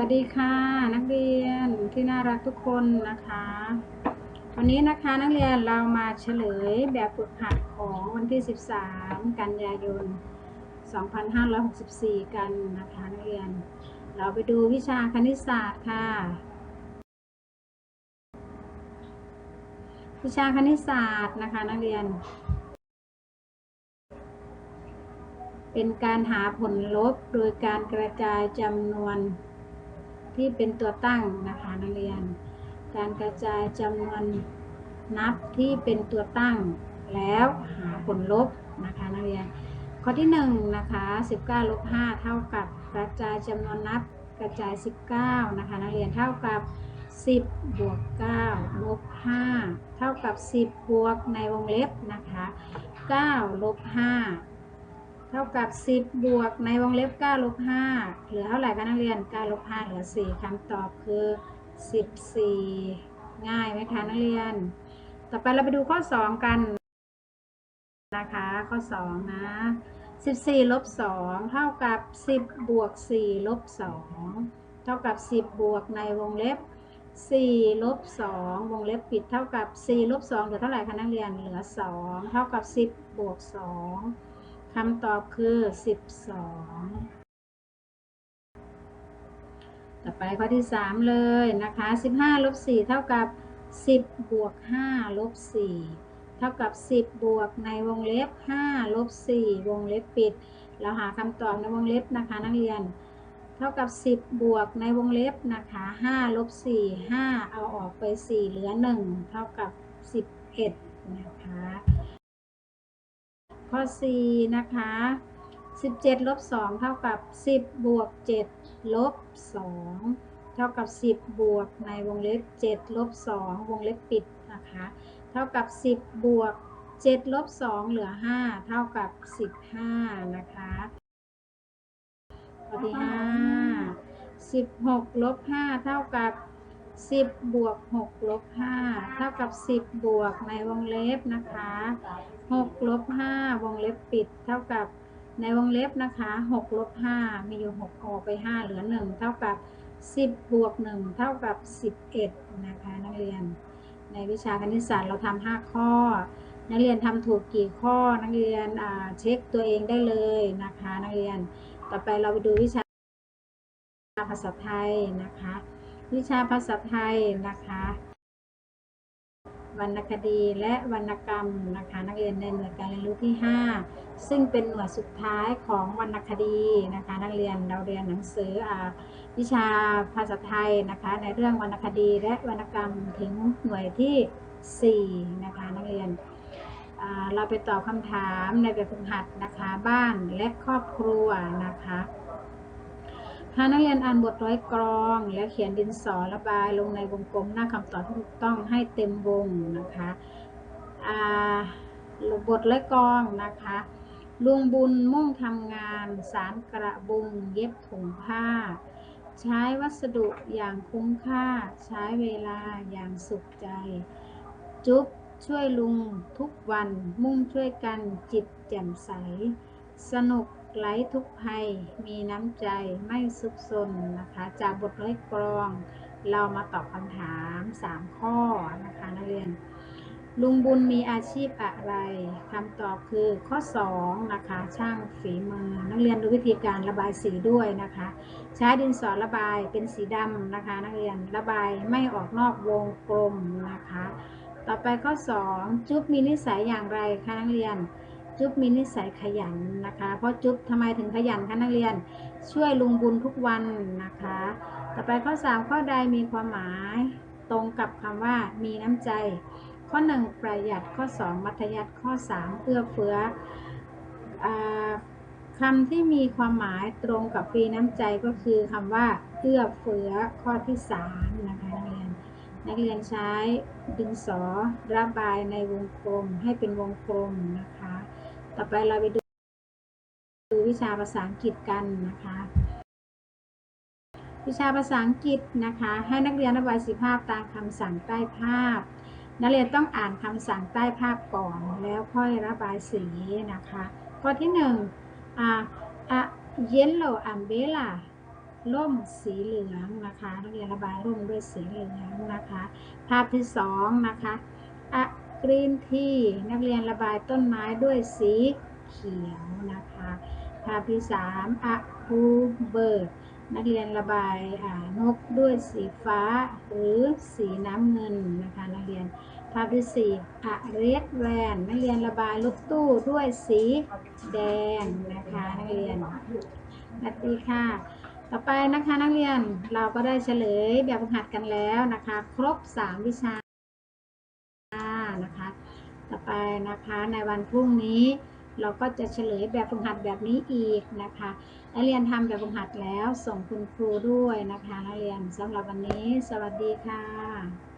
วัสดีค่ะ นักเรียนที่น่ารักทุกคนนะคะ วันนี้นะคะนักเรียนเรามาเฉลยแบบฝึกหัดของวันที่ 13 กันยายน 2564 กันนะคะนักเรียน เราไปดูวิชาคณิตศาสตร์ค่ะ วิชาคณิตศาสตร์นะคะนักเรียน เป็นการหาผลลบโดยการกระจายจำนวน ที่เป็นตัวตั้งนะคะนักเรียน การกระจายจำนวนนับที่เป็นตัวตั้งแล้วหาผลลบนะคะนักเรียน ข้อที่1นงนะคะ19ลบ5เท่ากับกระจายจำนวนนับกระจาย 19นะคะนักเรียนเท่ากับ 10 บวก9ลบ5เท่ากับ 10 บวกในวงเล็บนะคะ9ลบ5 เท่ากับ 10 บวกในวงเล็บ9ลบ5เหลือเท่าไหร่คะนักเรียน9ลบ5เหลือ 4คำตอบคือ 14 ง่ายไหมคะนักเรียน ต่อไปเราไปดูข้อ 2 กันนะคะข้อ 2 นะ 14ลบ2เท่ากับ 10 บวก 4 ลบ 2 เท่ากับ 10 บวกในวงเล็บ4ลบ2วงเล็บปิดเท่ากับ4ลบ2เหลือเท่าไหร่คะนักเรียนเหลือ 2 เท่ากับ 10 บวก 2 คำตอบคือ 12 ต่อไปข้อที่ 3 เลยนะคะ 15ลบ4เท่ากับ 10 บวก5ลบ4เท่ากับ 10 บวกในวงเล็บ5ลบ4วงเล็บปิด เราหาคำตอบในวงเล็บนะคะนักเรียน เท่ากับ 10 บวกในวงเล็บนะคะ5ลบ4 5 เอาออกไป 4 เหลือ 1 เท่ากับ 11 นะคะ ข้อ 4 นะคะ 17 ลบ 2 เท่ากับ 10 บวก 7 ลบ 2 เท่ากับ 10 บวกในวงเล็บ 7 ลบ 2 วงเล็บปิดนะคะ เท่ากับ 10 บวก 7 ลบ 2 เหลือ 5 เท่ากับ 15 นะคะข้อที่5 16 ลบ 5 เท่ากับ 10 บวก 6 ลบ 5 เท่ากับ 10 บวกในวงเล็บนะคะ 6 ลบ 5 วงเล็บปิด เท่ากับในวงเล็บนะคะ 6 ลบ 5 มีอยู่ 6 ออกไป 5 เหลือ 1 เท่ากับ 10 บวก 1 เท่ากับ 11 นะคะ นักเรียน ในวิชาคณิตศาสตร์เราทำ5ข้อ นักเรียนทำถูกกี่ข้อ นักเรียนเช็คตัวเองได้เลยนะคะ นักเรียน ต่อไปเราไปดูวิชาภาษาไทยนะคะ วิชาภาษาไทยนะคะ วรรณคดีและวรรณกรรมนะคะนักเรียนในหน่วยการเรียนรู้ที่ 5 ซึ่งเป็นหน่วยสุดท้ายของวรรณคดีนะคะ นักเรียนเราเรียนหนังสืออวิชาภาษาไทยนะคะในเรื่องวรรณคดีและวรรณกรรมถึงหน่วยที่ 4 นะคะนักเรียนเราไปตอบคำถามในแบบฝึกหัดนะคะบ้านและครอบครัวนะคะ ถ้านักเรียนอ่านบทร้อยกรอง และเขียนดินสอระบายลงในวงกลมหน้าคำตอบที่ถูกต้องให้เต็มวงนะคะบทร้อยกรองนะคะลุงบุญมุ่งทำงาน สารกระบุง เย็บถุงผ้า ใช้วัสดุอย่างคุ้มค่า ใช้เวลาอย่างสุขใจ จุ๊บช่วยลุงทุกวันมุ่งช่วยกันจิตแจ่มใส สนุก ไร้ทุกภัย มีน้ำใจไม่ซุกซนนะคะ จากบทร้อยกรอง เรามาตอบคำถาม 3 ข้อนะคะนักเรียน ลุงบุญมีอาชีพอะไรคำตอบคือข้อ 2 นะคะ ช่างฝีมือ นักเรียนดูวิธีการระบายสีด้วยนะคะ ใช้ดินสอระบายเป็นสีดำนะคะ นักเรียนระบายไม่ออกนอกวงกลมนะคะ ต่อไปข้อ 2 จุ๊บมีนิสัยอย่างไรคะนักเรียน จุ๊บมีนิสัยขยันนะคะเพราะจุ๊บทำไมถึงขยันคะนักเรียนช่วยลุงบุญทุกวันนะคะ ต่อไปข้อ 3 ข้อใดมีความหมายตรงกับคำว่ามีน้ำใจ ข้อ 1 ประหยัดข้อ 2 มัธยัติข้อ 3 เอื้อเฟื้ออคำที่มีความหมายตรงกับปีน้ำใจก็คือคำว่าเอื้อเฟื้อข้อที่3นะคะนักเรียนนักเรียนใช้ดินสอระบายในวงกลมให้เป็นวงกลมนะคะ ต่อไปเราไปดูดูวิชาภาษาอังกฤษกันนะคะ วิชาภาษาอังกฤษนะคะ ให้นักเรียนระบายสีภาพตามคำสั่งใต้ภาพ นักเรียนต้องอ่านคำสั่งใต้ภาพก่อนแล้วค่อยระบายสีนะคะ ข้อที่หนึ่งอ่า a yellow umbrella ร่มสีเหลืองนะคะนักเรียนระบายร่มด้วยสีเหลืองนะคะ ภาพที่สองนะคะอะ กรีนทีนักเรียนระบายต้นไม้ด้วยสีเขียวนะคะภาพที่สามอะบูเบิร์ดนักเรียนระบายนกด้วยสีฟ้าหรือสีน้ำเงินนะคะนักเรียนภาพที่สี่อะเรดแวนนักเรียนระบายรถตู้ด้วยสีแดงนะคะนักเรียนสวัสดีค่ะต่อไปนะคะนักเรียนเราก็ได้เฉลยแบบฝึกหัดกันแล้วนะคะ ครบ 3 วิชา ต่อไปนะคะในวันพรุ่งนี้เราก็จะเฉลยแบบฝึกหัดแบบนี้อีกนะคะนักเรียนทำแบบฝึกหัดแล้วส่งคุณครูด้วยนะคะนักเรียนสำหรับวันนี้ สวัสดีค่ะ